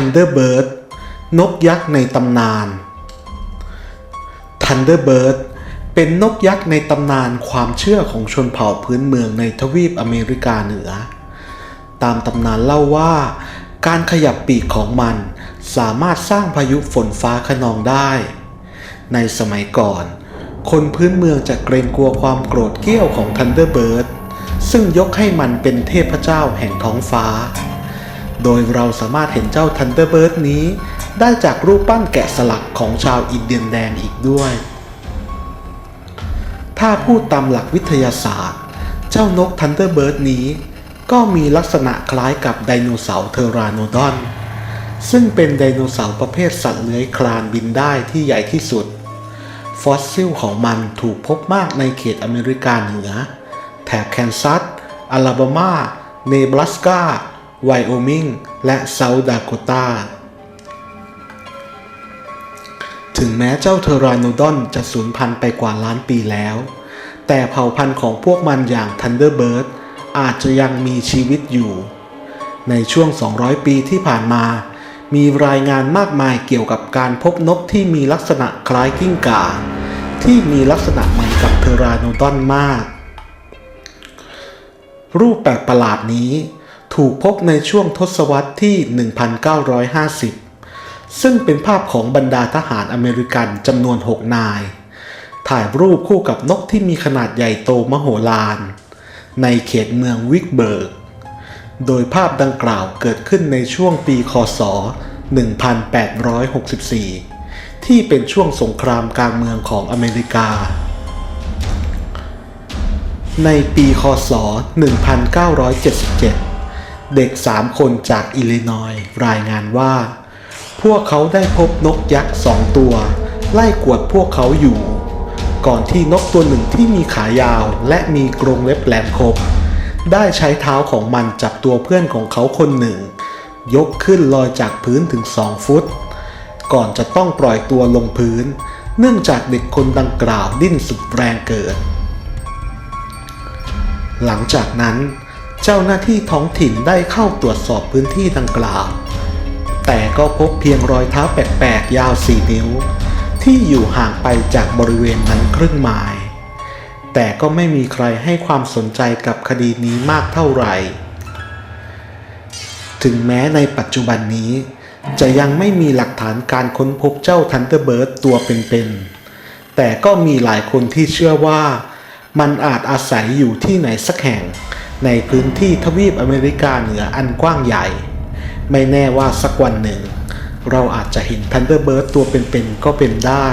Thunderbird นกยักษ์ในตำนาน Thunderbird เป็นนกยักษ์ในตำนานความเชื่อของชนเผ่าพื้นเมืองในทวีปอเมริกาเหนือ ตามตำนานเล่าว่า การขยับปีกของมันสามารถสร้างพายุฝนฟ้าขนองได้ ในสมัยก่อน คนพื้นเมืองจะเกรงกลัวความโกรธเกรี้ยวของ Thunderbird ซึ่งยกให้มันเป็นเทพเจ้าแห่งท้องฟ้า โดยเราสามารถเห็นเจ้า Thunderbird นี้ ได้จากรูปปั้นแกะสลักของชาวอินเดียนแดงอีกด้วย ถ้าพูดตามหลักวิทยาศาสตร์ เจ้านก Thunderbird นี้ ก็มีลักษณะคล้ายกับไดโนเสาร์เทอราโนดอน ซึ่งเป็นไดโนเสาร์ประเภทสัตว์เลื้อยคลานบินได้ที่ใหญ่ที่สุด ฟอสซิลของมันถูกพบมากในเขตอเมริกาเหนือ แถบแคนซัส อลาบามา เนบราสกา ไวโอมิง และเซาท์ดาโกตา ถึงแม้เจ้าเทอราโนดอนจะสูญพันธุ์ไปกว่าล้านปีแล้ว แต่เผ่าพันธุ์ของพวกมันอย่าง Thunderbird อาจจะยังมีชีวิตอยู่ ในช่วง 200 ปีที่ผ่านมา มีรายงานมากมายเกี่ยวกับการพบนกที่มีลักษณะคล้ายกิ้งก่า ที่มีลักษณะเหมือนกับเทอราโนดอนมาก รูปแปลกประหลาดนี้ ถูกพบในช่วงทศวรรษที่ 1950 ซึ่งเป็นภาพของบรรดาทหารอเมริกันจำนวน 6 นาย ถ่ายรูปคู่กับนกที่มีขนาดใหญ่โตมโหฬารในเขตเมืองวิกเบิร์ก โดยภาพดังกล่าวเกิดขึ้นในช่วงปีคศ 1864 ที่เป็นช่วงสงครามกลางเมืองของอเมริกา ในปีคศ 1977 เด็กสามคนจากอิลลินอยส์รายงานว่า พวกเขาได้พบนกยักษ์สองตัว ไล่กวดพวกเขาอยู่ ก่อนที่นกตัวหนึ่งที่มีขายาวและมีกรงเล็บแหลมคม ได้ใช้เท้าของมันจับตัวเพื่อนของเขาคนหนึ่ง ยกขึ้นลอยจากพื้นถึง2ฟุต ก่อนจะต้องปล่อยตัวลงพื้น เนื่องจากเด็กคนดังกล่าวดิ้นสุดแรงเกิดหลังจากนั้น เจ้าหน้าที่ท้องถิ่นได้เข้าตรวจสอบพื้นที่ดังกล่าว แต่ก็พบเพียงรอยเท้าแปลกๆยาว4นิ้ว ที่อยู่ห่างไปจากบริเวณนั้นครึ่งไมล์แต่ก็ไม่มีใครให้ความสนใจกับคดีนี้มากเท่าไหร่ ถึงแม้ในปัจจุบันนี้ จะยังไม่มีหลักฐานการค้นพบเจ้าทันเดอร์เบิร์ดตัวเป็นๆ แต่ก็มีหลายคนที่เชื่อว่า มันอาจอาศัยอยู่ที่ไหนสักแห่ง ในพื้นที่ทวีปอเมริกาเหนืออันกว้างใหญ่ ไม่แน่ว่าสักวันหนึ่ง เราอาจจะเห็นทันเดอร์เบิร์ดตัวเป็นๆก็เป็นได้